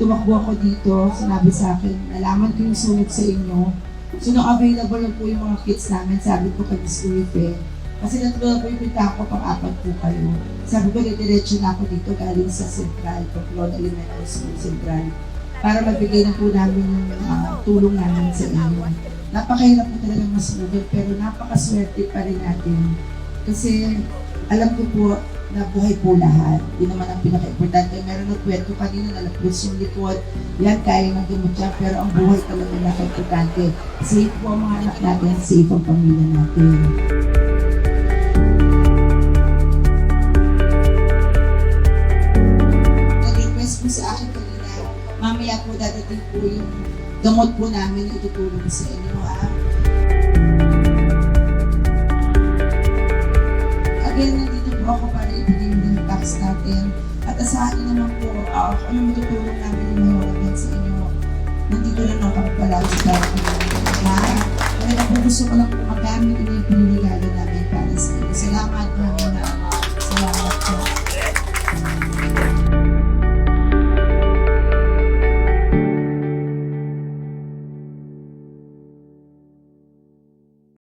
tumakbo ako dito, sinabi sa akin, nalaman ko yung sunog sa inyo. So, nung available na po yung mga kits namin, sabi ko kay Miss Urife, kasi natuloy po yung pinta ko pang apat po kayo. Sabi ko, diretso na ako dito galing sa Central, Pamplona Elementary School Central, para magbigay na po namin yung ah, tulong namin sa inyo. Napakahirap po talaga masunog, pero napakaswerte pa rin natin. Kasi alam ko po na buhay po lahat. Yun naman ang pinaka-importante. Meron ng kwento kanina na lapos yung likod. Yan, kaya ng gamot. Pero ang buhay talaga napaka-importante. Safe po ang mga anak natin, safe ang pamilya natin. Nag-request po sa akin kanina, mamaya po dadating po yung gamot po namin na itutulong sa inyo. Ha? Tax natin. At asahan niyo naman po, uh, kung ano matutulong namin yung organ sa inyo. Nandito lang ako palagi sa tao. Ha? Kaya po gusto ko lang po magamit yung pinili